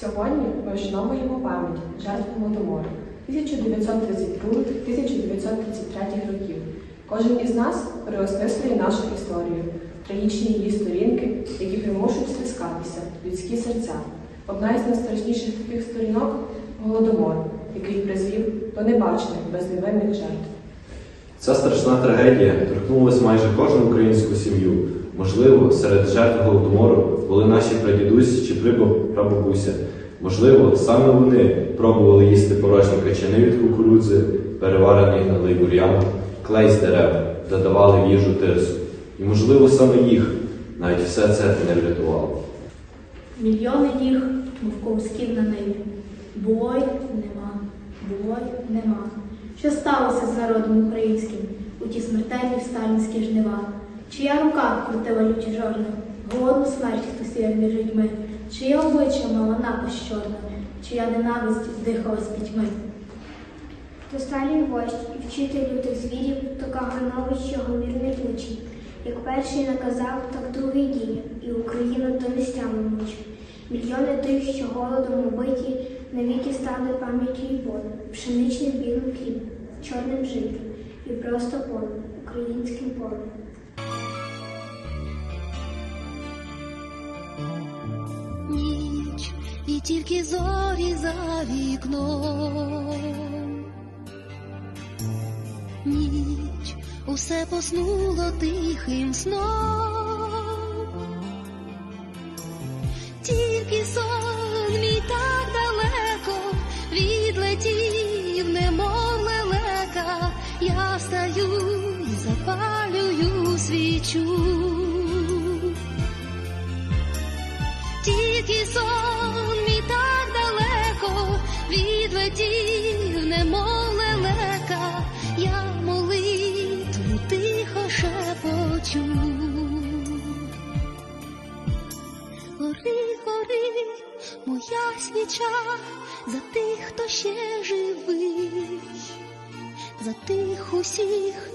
Сьогодні ми вшановуємо пам'ять жертв Голодомору 1932-1933 років. Кожен із нас переосмислює нашу історію, трагічні її сторінки, які примушують стискатися, людські серця. Одна із найстрашніших таких сторінок голодомор, який призвів до небачених безневинних жертв. Ця страшна трагедія торкнулася майже кожну українську сім'ю. Можливо, серед жертв голодомору були наші прадідусь чи прабабуся. Можливо, саме вони пробували їсти порожні качани від кукурудзи, переварений гнилий бур'ян, клей з дерев, додавали в їжу тирсу. І, можливо, саме їх навіть все це не врятувало. Мільйони їх, мов ковсків на небі. Бой нема, бой нема. Що сталося з народом українським у ті смертельні сталінські жнива? Чия рука крутила лючі жорна, голодну смерть хтось між людьми, чиє обличчя мала напасть чорна, чия ненависть здихала з пітьми. То Сталін вождь і вчитель лютих звірів, то Каганович його мірний учень. Як перший наказав, так другий діє, і Україну до нестями мучив. Мільйони тих, що голодом убиті, навіки стали пам'яттю і болем, пшеничним білим хлібом, чорним життям і просто полем, українським полем. ніч і тільки зорі за вікном. Ніч усе поснуло тихим сном. Запалюю свічу. Тільки сон мій так далеко відлетів, немов лелека, я молитву тихо шепочу. Гори, гори, моя свіча за тих, хто ще живий, за тих усіх,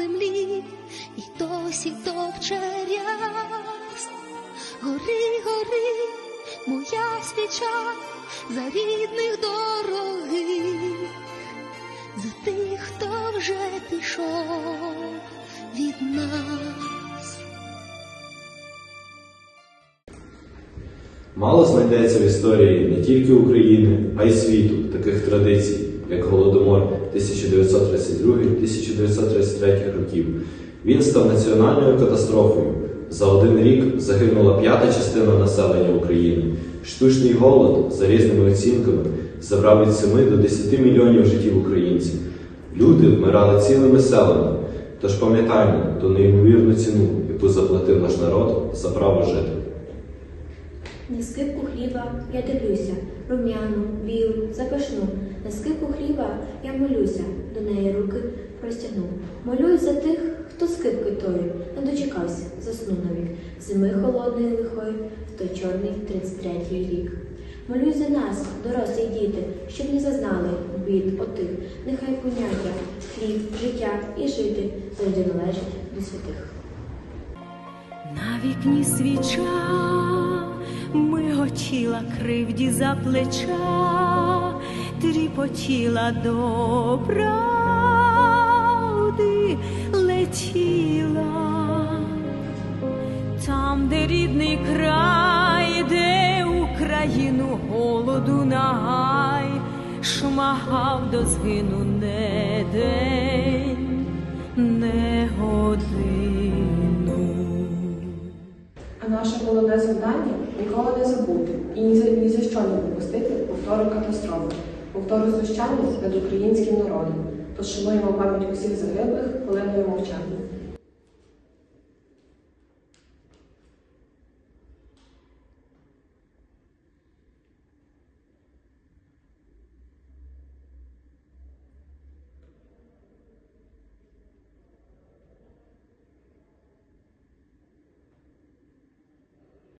землі і досі топче ряс. Гори, гори, моя свіча за рідних дорогих, за тих, хто вже пішов від нас. Мало знайдеться в історії не тільки України, а й світу таких традицій, як Голодомор 1932-1933 років. Він став національною катастрофою. За один рік загинула п'ята частина населення України. Штучний голод, за різними оцінками, забрав від 7 до 10 мільйонів життів українців. Люди вмирали цілими селами. Тож пам'ятаймо ту неймовірну ціну, яку заплатив наш народ за право жити. На скипку хліба я дивлюся, рум'яну, білу, запашну. На скипку хліба я молюся, до неї руки простягну. Молюсь за тих, хто скипки тої не дочекався, заснув навік. Зими холодної лихої, в той чорний 33-й рік. Молюсь за нас, дорослі діти, щоб не зазнали бід отих. Нехай поняття, хліб, життя і жити завжди належать до святих. На вікні свіча миготіла кривді за плеча, тріпотіла до правди летіла. Там, де рідний край, де Україну голоду нагай, шмагав до згину не день, не годину. А наше головне завдання ніколи не забути і ні за, ні за що не допустити повтору катастрофи, повтору знущання над українським народом. Пошануємо шануємо пам'ять усіх загиблих хвилиною мовчання.